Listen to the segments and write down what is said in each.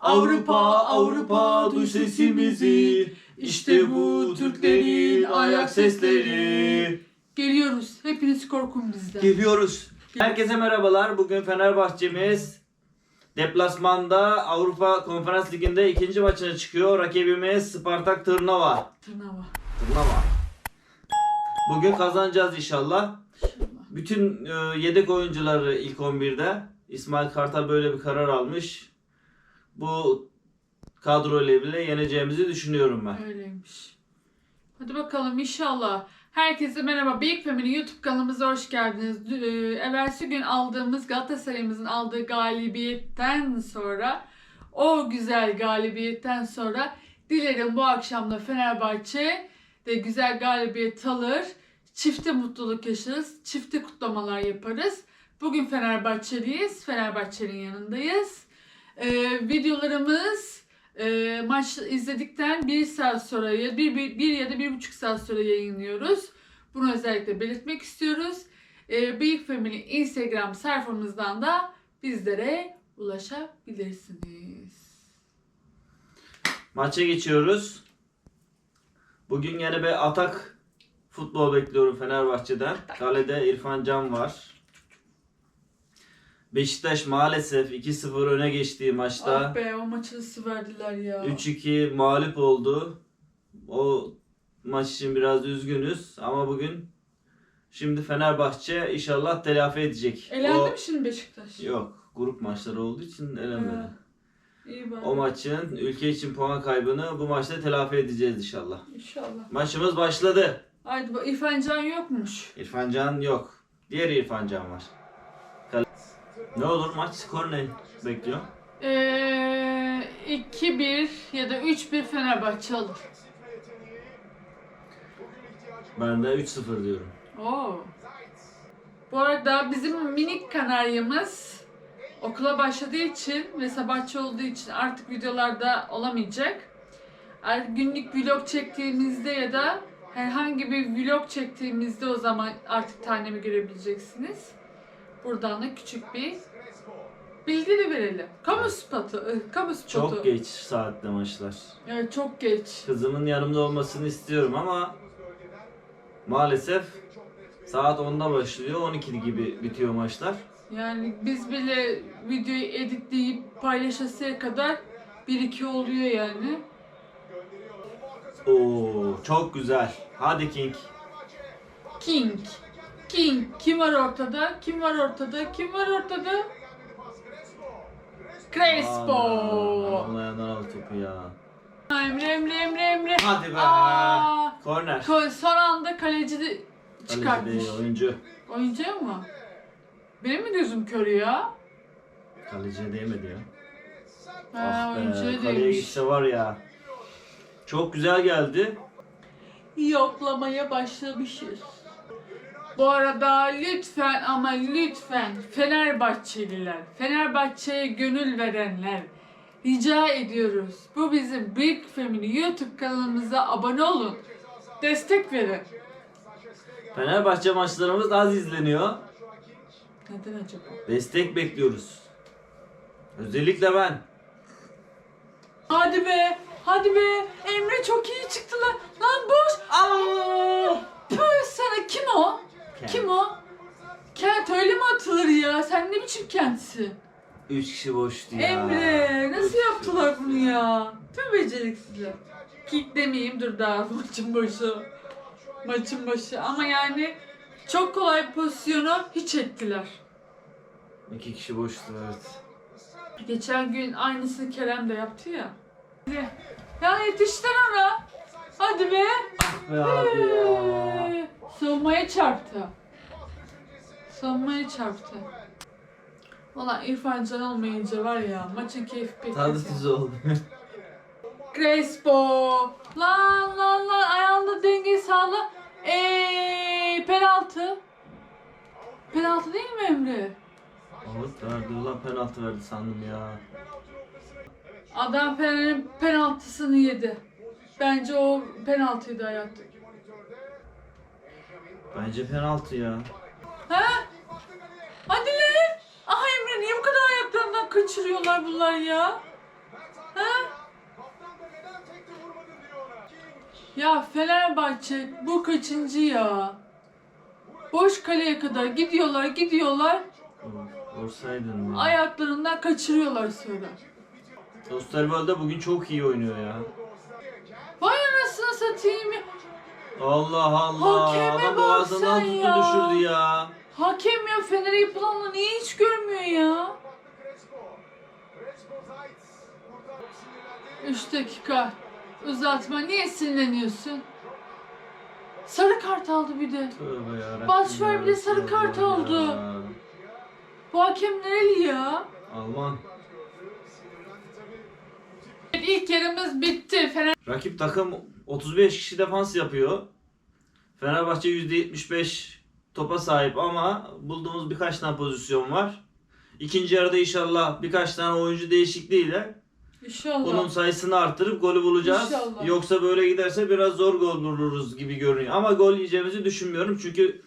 Avrupa, Avrupa duy sesimizi. İşte bu Türklerin ayak sesleri. Geliyoruz. Hepiniz korkun bizden. Geliyoruz. Herkese merhabalar. Bugün Fenerbahçe'miz deplasmanda Avrupa Konferans Ligi'nde ikinci maçına çıkıyor. Rakibimiz Spartak Tırnava. Tırnava. Tırnava. Bugün kazanacağız inşallah. Bütün e, yedek oyuncuları ilk 11'de. İsmail Kartal böyle bir karar almış. Bu kadro ile bile yeneceğimizi düşünüyorum ben. Öyleymiş. Hadi bakalım inşallah. Herkese merhaba. Big Family YouTube kanalımıza hoş geldiniz. E, Evvelsi gün aldığımız Galatasaray'ımızın aldığı galibiyetten sonra o güzel galibiyetten sonra dilerim bu akşam da Fenerbahçe de güzel galibiyet alır. Çifte mutluluk yaşarız. Çifte kutlamalar yaparız. Bugün Fenerbahçeliyiz. Fenerbahçe'nin yanındayız. Ee, videolarımız e, maç izledikten bir saat sonra ya bir, bir, bir ya da bir buçuk saat sonra yayınlıyoruz. Bunu özellikle belirtmek istiyoruz. Ee, Big Family Instagram sayfamızdan da bizlere ulaşabilirsiniz. Maça geçiyoruz. Bugün yine bir atak futbol bekliyorum Fenerbahçe'den. Kalede İrfan Can var. Beşiktaş maalesef 2-0 öne geçtiği maçta Ah be o maçı nasıl verdiler ya. 3-2 mağlup oldu. O maç için biraz üzgünüz ama bugün şimdi Fenerbahçe inşallah telafi edecek. Elendi o, mi şimdi Beşiktaş? Yok, grup maçları olduğu için elenmedi. İyi bari. O maçın ülke için puan kaybını bu maçta telafi edeceğiz inşallah. İnşallah. Maçımız başladı. Haydi İrfan Can yokmuş. İrfan Can yok. Diğer İrfan Can var. Ne olur maç skor ne bekliyor? Ee, 2-1 ya da 3-1 Fenerbahçe alır. Ben de 3-0 diyorum. Oo. Bu arada bizim minik kanaryamız okula başladığı için ve sabahçı olduğu için artık videolarda olamayacak. Artık günlük vlog çektiğimizde ya da herhangi bir vlog çektiğimizde o zaman artık tanemi görebileceksiniz. Buradan da küçük bir bilgi de verelim. Kamu spotu. ıh, Kamu spotu. Çok geç saatte maçlar. Evet çok geç. Kızımın yanımda olmasını istiyorum ama maalesef saat 10'da başlıyor. 12 gibi bitiyor maçlar. Yani biz bile videoyu editleyip paylaşasıya kadar 1-2 oluyor yani. Oo çok güzel. Hadi King. King. King. Kim var ortada? Kim var ortada? Kim var ortada? Crespo. Anlayanlar al topu ya. Emre Emre Emre Emre. Hadi be. Aa. Korner. Ko- Son anda kaleci de Kaleci çıkartmış. değil, oyuncu. Oyuncu mu? Benim mi gözüm kör ya? Kaleciye değmedi ya. Ha, ah oyuncuya kaleye değmiş. gitse var ya. Çok güzel geldi. yoklamaya başlamışız. Bu arada lütfen ama lütfen Fenerbahçeliler, Fenerbahçe'ye gönül verenler rica ediyoruz. Bu bizim Big Family YouTube kanalımıza abone olun. Destek verin. Fenerbahçe maçlarımız az izleniyor. Neden acaba? Destek bekliyoruz. Özellikle ben. Hadi be, hadi be. Emre çok iyi çıktı lan. Lan boş. Aa! Tüh sana kim o? Kim o? Kent öyle mi atılır ya? Sen ne biçim kentsin? Üç kişi boştu ya. Emre nasıl Üç kişi yaptılar boştu. bunu ya? Tüm beceriksizler. Kick demeyeyim dur daha maçın başı. Maçın başı ama yani çok kolay pozisyonu hiç ettiler. İki kişi boştu evet. Geçen gün aynısını Kerem de yaptı ya. Ya yetiştir ona. Hadi be. Be abi ya. Savunmaya çarptı. Savunmaya çarptı. Valla İrfan Can olmayınca var ya maçın keyfi pek tuzu oldu. Crespo. Lan lan lan ayağında denge sağla. Eee penaltı. Penaltı değil mi Emre? Evet verdi ulan penaltı verdi sandım ya. Adam Fener'in penaltısını yedi. Bence o penaltıydı hayatta. Bence penaltı ya. Ha? Hadi lan. Aha Emre niye bu kadar ayaklarından kaçırıyorlar bunlar ya? Ya Fenerbahçe bu kaçıncı ya? Boş kaleye kadar gidiyorlar gidiyorlar Vursaydın ya. ayaklarından kaçırıyorlar sonra. Osterwolde bugün çok iyi oynuyor ya. Vay anasını satayım ya. Allah Allah. Hakeme Adam bak boğazından sen tuttu ya. düşürdü ya. Hakem ya Fener'e yapılanla niye hiç görmüyor ya? 3 dakika uzatma niye sinirleniyorsun? Sarı kart aldı bir de. Tövbe yarabbim. Ya, sarı kart ya. Bu hakem nereli ya? Alman. Evet, İlk yarımız bitti. Fener Rakip takım 35 kişi defans yapıyor. Fenerbahçe %75 topa sahip ama bulduğumuz birkaç tane pozisyon var. İkinci yarıda inşallah birkaç tane oyuncu değişikliğiyle İnşallah. bunun sayısını arttırıp golü bulacağız. İnşallah. Yoksa böyle giderse biraz zor gol buluruz gibi görünüyor. Ama gol yiyeceğimizi düşünmüyorum çünkü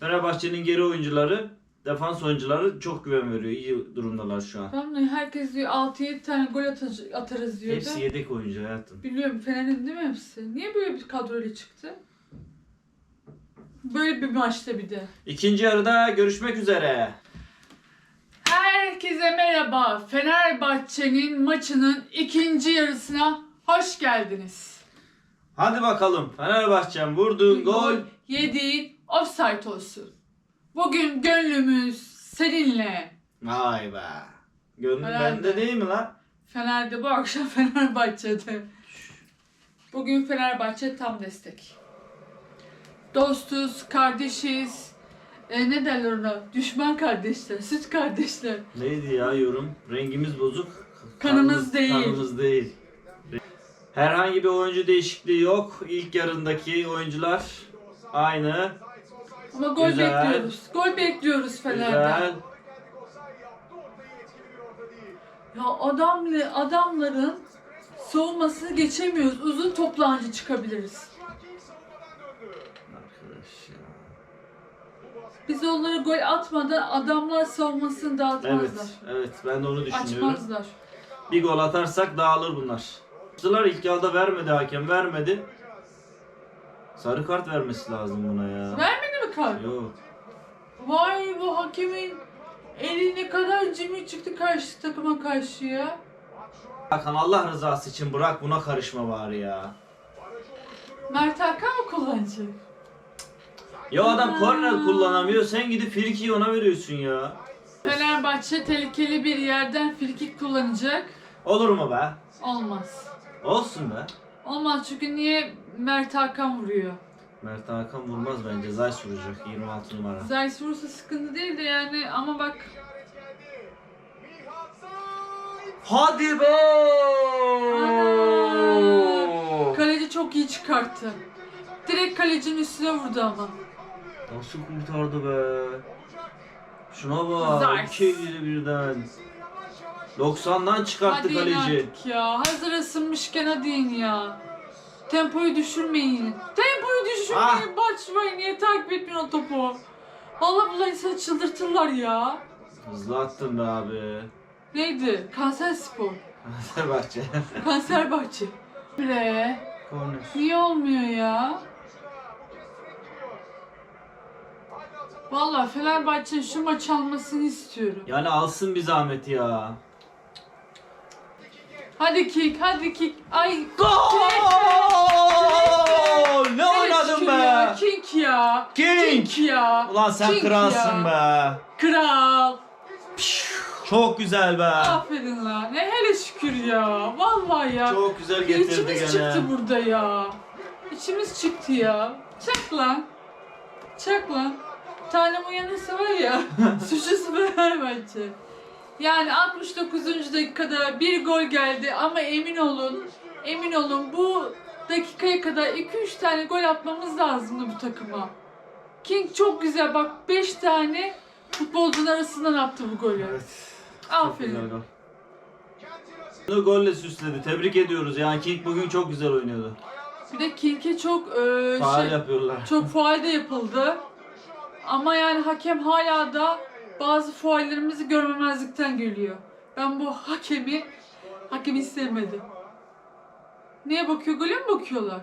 Fenerbahçe'nin geri oyuncuları, defans oyuncuları çok güven veriyor. İyi durumdalar şu an. Tamam da herkes diyor 6-7 tane gol atacak, atarız diyordu. Hepsi yedek oyuncu hayatım. Biliyorum Fener'in değil mi hepsi? Niye böyle bir kadroyla çıktı? Böyle bir maçta bir de. İkinci yarıda görüşmek üzere. Herkese merhaba. Fenerbahçe'nin maçının ikinci yarısına hoş geldiniz. Hadi bakalım. Fenerbahçe'm vurduğun gol. Yediğin offside olsun. Bugün gönlümüz seninle. Vay be. Gönlüm Herhalde. bende değil mi lan? Fener'de bu akşam Fenerbahçe'de. Bugün Fenerbahçe tam destek. Dostuz, kardeşiz. E, ne derler ona? Düşman kardeşler, süt kardeşler. Neydi ya yorum? Rengimiz bozuk. Kanımız değil. Kanımız değil. Herhangi bir oyuncu değişikliği yok. İlk yarındaki oyuncular aynı. Ama gol Güzel. bekliyoruz. Gol bekliyoruz Fener'den. Güzel. Ya adamlı adamların soğumasını geçemiyoruz. Uzun toplancı çıkabiliriz. Arkadaş ya. Biz onlara gol atmadan adamlar savunmasını Evet, dağıtmazlar. evet ben de onu düşünüyorum. Açmazlar. Bir gol atarsak dağılır bunlar. Sılar ilk yarıda vermedi hakem, vermedi. Sarı kart vermesi lazım buna ya. Vermedi kart? Yok. Vay bu hakemin eli ne kadar cimri çıktı karşı takıma karşı ya. Hakan Allah rızası için bırak buna karışma bari ya. Mert Hakan mı kullanacak? Ya adam korner kullanamıyor sen gidip frikiyi ona veriyorsun ya. Fenerbahçe tehlikeli bir yerden frikik kullanacak. Olur mu be? Olmaz. Olsun be. Olmaz çünkü niye Mert Hakan vuruyor? Mert Hakan vurmaz bence. Zayt vuracak 26 numara. Zayt vurursa sıkıntı değil de yani ama bak Hadi be! Ana! kaleci çok iyi çıkarttı. Direkt kalecinin üstüne vurdu ama. Nasıl kurtardı be? Şuna bak. Zayt. İki eli birden. 90'dan çıkarttı Hadi kaleci. artık ya. Hazır ısınmışken hadi in ya. Tempoyu düşürmeyin. Tempoyu düşürmeyin. Ah. Niye takip etmiyor o topu? Vallahi bunlar insanı çıldırtırlar ya. Hızlı attın be abi. Neydi? Kanser spor. Fenerbahçe. Kanser bahçe. Bre. Korner. Niye olmuyor ya? Vallahi Fenerbahçe'nin şu maç almasını istiyorum. Yani alsın bir zahmet ya. Hadi kick, hadi kick. Ay. Gol! Ya, King ya. King! King ya. Ulan sen King kralsın be. Kral. Çok güzel be. Aferin lan. Ne hele şükür ya. Vallahi ya. Çok güzel getirdi İçimiz gene. çıktı burada ya. İçimiz çıktı ya. Çak lan. Çak lan. Tanem uyanırsa var ya. suçlusu Fenerbahçe. Yani 69. dakikada bir gol geldi ama emin olun, emin olun bu dakikaya kadar 2-3 tane gol atmamız lazımdı bu takıma. King çok güzel bak 5 tane futbolcunun arasından attı bu golü. Evet. Aferin. Bunu golle süsledi. Tebrik ediyoruz. Yani King bugün çok güzel oynuyordu. Bir de King'e çok e, Faal şey, yapıyorlar. çok faal de yapıldı. Ama yani hakem hala da bazı faallerimizi görmemezlikten geliyor. Ben bu hakemi Hakem hiç sevmedi. Neye bakıyor? Gole mi bakıyorlar?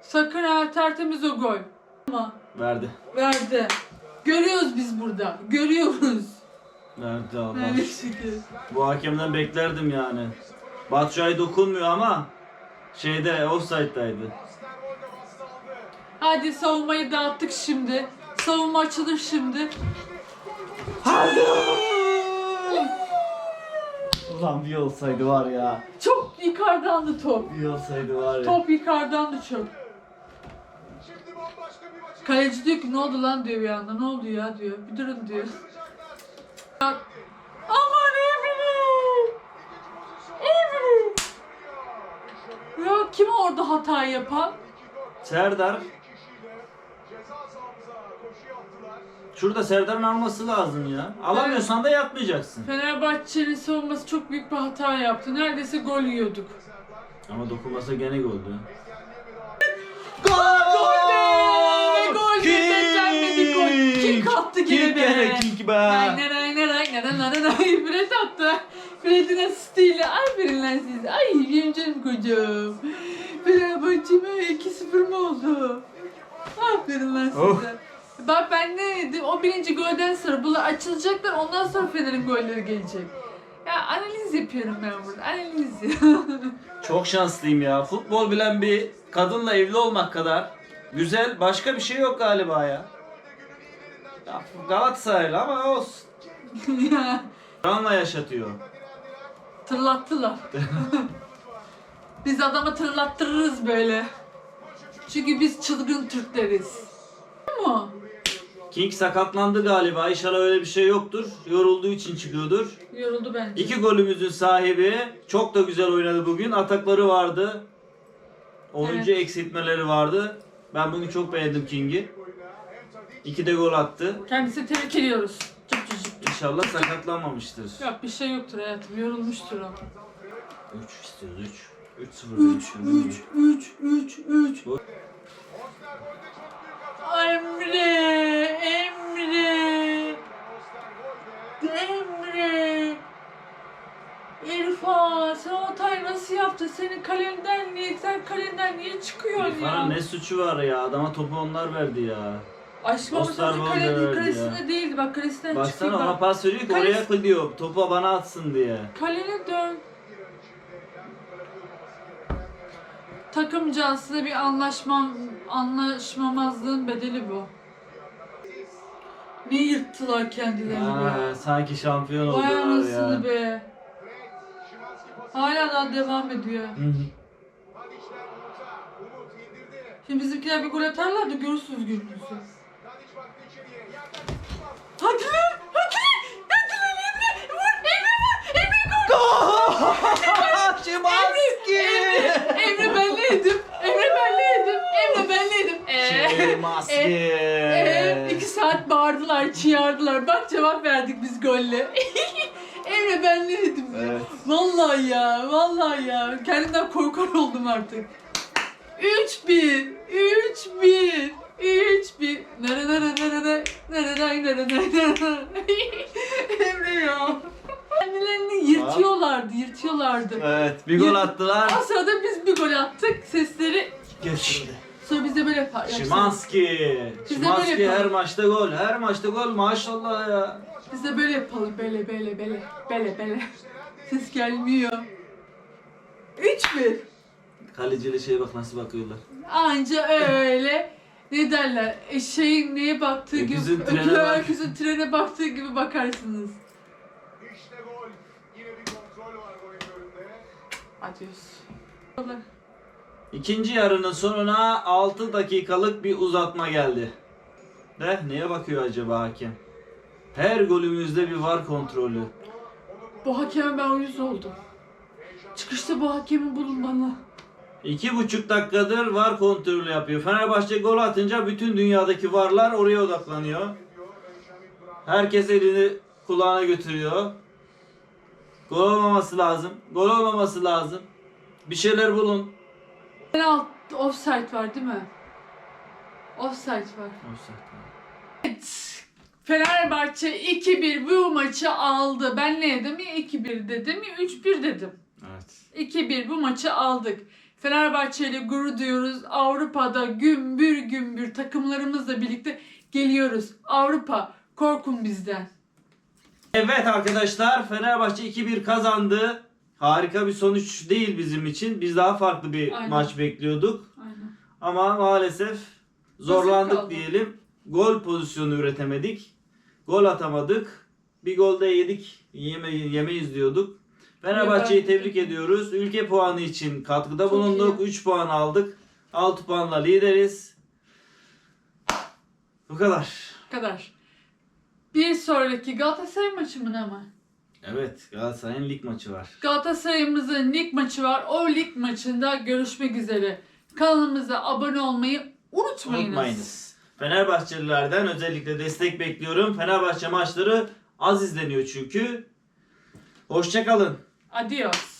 Sakın ha tertemiz o gol. Ama Verdi. verdi. Görüyoruz biz burada. Görüyoruz. Verdi Allah. Yani şükür. Bu hakemden beklerdim yani. Batshuayi dokunmuyor ama şeyde offside'daydı. Hadi savunmayı dağıttık şimdi. Savunma açılır şimdi. Hadi! Ulan bir olsaydı var ya. Çok yukarıdandı top. Bir olsaydı var ya. Top yukarıdandı çok. Kaleci diyor ki ne oldu lan diyor bir anda. Ne oldu ya diyor. Bir durun diyor. Aman Emre! Emre! Ya kim orada hata yapan? Serdar. Şurada Serdar'ın alması lazım ya. Alamıyorsan da yapmayacaksın. Fenerbahçe'nin savunması çok büyük bir hata yaptı. Neredeyse gol yiyorduk. Ama dokunmasa gene goldü. Gol be! Gol be! Beklenmedik gol. Kim kattı gene be? Nay be. nay nay nay nay nay Fred attı. Fred'in asistiyle. Aferin lan siz. Ay benim canım kocam. Fenerbahçe'me 2-0 mı oldu? Aferin lan size. Oh. Bak ben ne dedim? O birinci golden sonra bunlar açılacaklar. Ondan sonra Fener'in golleri gelecek. Ya analiz yapıyorum ben burada. Analiz. Çok şanslıyım ya. Futbol bilen bir kadınla evli olmak kadar güzel başka bir şey yok galiba ya. ya Galatasaraylı ama olsun. ya. Drama yaşatıyor. Tırlattılar. biz adamı tırlattırırız böyle. Çünkü biz çılgın Türkleriz. Ama King sakatlandı galiba. İnşallah öyle bir şey yoktur. Yorulduğu için çıkıyordur. yoruldu bence. İki golümüzün sahibi. Çok da güzel oynadı bugün. Atakları vardı. Oyuncu Evet. eksiltmeleri vardı. Ben bugün çok beğendim King'i. İki de gol attı. Kendisini tebrik ediyoruz. Cıp cıp cıp. İnşallah sakatlanmamıştır. Yok bir şey yoktur hayatım. Yorulmuştur o. 3 istiyoruz 3. 3-0 3 demişim. 3 3 3 3 Bu- Emre Emre Emre İrfan sen o hatayı nasıl yaptın? Senin kalenden niye, sen kalenden niye çıkıyorsun İrfan'ın ya? ne suçu var ya? Adama topu onlar verdi ya. Aşkım ama Oscar senin Wilde kalenin verdi kalesinde ya. değildi. Bak kalesinden çıkıyor. Baksana ona Bak. pas veriyor ki Kalesi- oraya kılıyor. Topu bana atsın diye. Kalene dön. Takım cansında bir anlaşmam, anlaşmamazlığın bedeli bu. Ne yırttılar kendilerini be. sanki şampiyon Vay oldular anasını ya. be. Hala daha devam ediyor. Hı hı. Şimdi bizimkiler bir gol atarlar da görürsünüz gününüzü. Hadi lan! Hadi lan! Hadi lan Emre! Vur! Emre vur! Emre gol! Şimanski! Emre, Emre ben neydim? Emre ben neydim? Emre ben neydim? Eee? Şimanski! Eee? saat bağırdılar, çığırdılar. Bak cevap verdik biz golle. Emre ben ne dedim? Evet. Vallahi ya, vallahi ya. Kendimden korkar oldum artık. 3-1, 3-1, 3-1. Nere nere nere nere nere nere nere Emre ya. Kendilerini yırtıyorlardı, yırtıyorlardı. Evet, bir gol attılar. O sırada biz bir gol attık. Sesleri... Geçildi sonra biz de böyle yapar. Şimanski. Biz de Şimanski böyle her yapalım. maçta gol. Her maçta gol. Maşallah ya. Biz de böyle yapalım, böyle böyle böyle, böyle böyle. Ses gelmiyor. 3-1. Kaleciyle şeye bak nasıl bakıyorlar. Anca öyle ne derler eşeğin neye baktığı gibi Öküzün trene öküzün- bak. öküzün trene baktığı gibi bakarsınız. İşte gol. Yine bir kontrol var golün önünde. Adios. İkinci yarının sonuna 6 dakikalık bir uzatma geldi. De neye bakıyor acaba hakem? Her golümüzde bir var kontrolü. Bu hakeme ben uyuz oldum. Çıkışta bu hakemi bulun bana. İki buçuk dakikadır var kontrolü yapıyor. Fenerbahçe gol atınca bütün dünyadaki varlar oraya odaklanıyor. Herkes elini kulağına götürüyor. Gol olmaması lazım. Gol olmaması lazım. Bir şeyler bulun. Penaltı offside var değil mi? Offside var. Evet. Fenerbahçe 2-1 bu maçı aldı. Ben ne dedim ya 2-1 dedim ya 3-1 dedim. Evet. 2-1 bu maçı aldık. Fenerbahçe ile gurur duyuyoruz. Avrupa'da gümbür gümbür takımlarımızla birlikte geliyoruz. Avrupa korkun bizden. Evet arkadaşlar Fenerbahçe 2-1 kazandı. Harika bir sonuç değil bizim için. Biz daha farklı bir Aynen. maç bekliyorduk. Aynen. Ama maalesef zorlandık diyelim. Gol pozisyonu üretemedik. Gol atamadık. Bir gol de yedik. Yeme, yemeyiz diyorduk. Fenerbahçe'yi tebrik ediyoruz. Ülke puanı için katkıda Çok bulunduk. iyi. 3 puan aldık. 6 puanla lideriz. Bu kadar. Bu kadar. Bir sonraki Galatasaray maçı mı ne ama? Evet Galatasaray'ın lig maçı var. Galatasaray'ımızın lig maçı var. O lig maçında görüşmek üzere. Kanalımıza abone olmayı unutmayınız. Unutmayınız. Fenerbahçelilerden özellikle destek bekliyorum. Fenerbahçe maçları az izleniyor çünkü. Hoşçakalın. Adios.